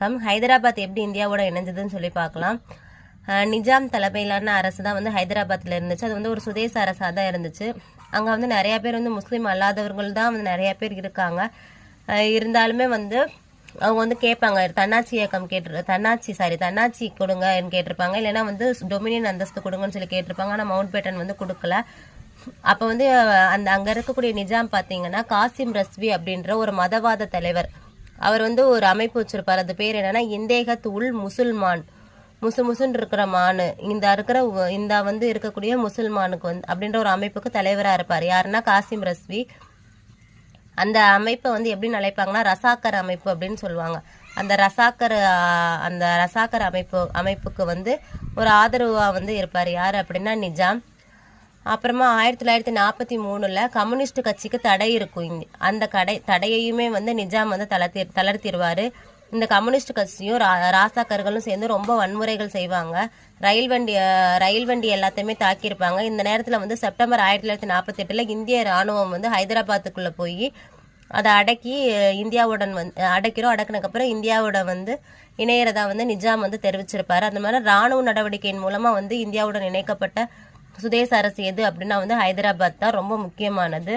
Come Hyderabad எப்படி இந்தியாவோட இணைஞ்சதுன்னு சொல்லி பார்க்கலாம். நிஜாம் தலைமையிலான அரசு தான் வந்து ஹைதராபாத்தில் இருந்துச்சு. அது வந்து ஒரு சுதேச அரசாக தான் இருந்துச்சு. அங்கே வந்து நிறைய பேர் வந்து முஸ்லீம் அல்லாதவர்கள் தான் வந்து நிறைய பேர் இருக்காங்க. இருந்தாலுமே வந்து அவங்க வந்து கேட்பாங்க தன்னாட்சி இயக்கம் கேட்டு தன்னாட்சி சாரி தன்னாட்சி கொடுங்கன்னு கேட்டிருப்பாங்க. இல்லைன்னா வந்து டொமினியன் அந்தஸ்து கொடுங்கன்னு சொல்லி கேட்டிருப்பாங்க. ஆனால் மவுண்ட் பேட்டன் வந்து கொடுக்கல. அப்போ வந்து அந்த அங்கே இருக்கக்கூடிய நிஜாம் பார்த்தீங்கன்னா காசிம் ரஸ்வி அப்படின்ற ஒரு மதவாத தலைவர். அவர் வந்து ஒரு அமைப்பு வச்சுருப்பார். அது பேர் என்னென்னா இந்தேகத் உள் முசுல்மான். முசு முசுன்னு இருக்கிற மானு. இந்த இருக்கிற இந்த வந்து இருக்கக்கூடிய முசல்மானுக்கு வந்து அப்படின்ற ஒரு அமைப்புக்கு தலைவராக இருப்பார். யாருன்னா காசிம் ரஸ்வி. அந்த அமைப்பை வந்து எப்படி அழைப்பாங்கன்னா ரசாக்கர் அமைப்பு அப்படின்னு சொல்லுவாங்க. அந்த ரசாக்கர் அந்த ரசாக்கர் அமைப்பு அமைப்புக்கு வந்து ஒரு ஆதரவாக வந்து இருப்பார். யார் அப்படின்னா நிஜாம். அப்புறமா ஆயிரத்தி தொள்ளாயிரத்தி நாற்பத்தி மூணுல கம்யூனிஸ்ட் கட்சிக்கு தடை இருக்கும். அந்த கடை தடையையுமே வந்து நிஜாம் வந்து தளர்த்தி தளர்த்திடுவார். இந்த கம்யூனிஸ்ட் கட்சியும் ரா- ராசாக்கர்களும் சேர்ந்து ரொம்ப வன்முறைகள் செய்வாங்க. ரயில் வண்டி ரயில் வண்டி எல்லாத்தையுமே தாக்கியிருப்பாங்க. இந்த நேரத்தில் வந்து செப்டம்பர் ஆயிரத்தி தொள்ளாயிரத்தி நாற்பத்தெட்டில் இந்திய ராணுவம் வந்து ஹைதராபாத்துக்குள்ளே போய் அதை அடக்கி இந்தியாவுடன் வந்து அடக்கிறோம். அடக்குனதுக்கப்புறம் இந்தியாவோட வந்து இணையறதா வந்து நிஜாம் வந்து தெரிவிச்சிருப்பாரு. அந்த மாதிரி ராணுவ நடவடிக்கையின் மூலமாக வந்து இந்தியாவுடன் இணைக்கப்பட்ட சுதேச அரசு எது அப்படின்னா வந்து ஹைதராபாத் தான் ரொம்ப முக்கியமானது.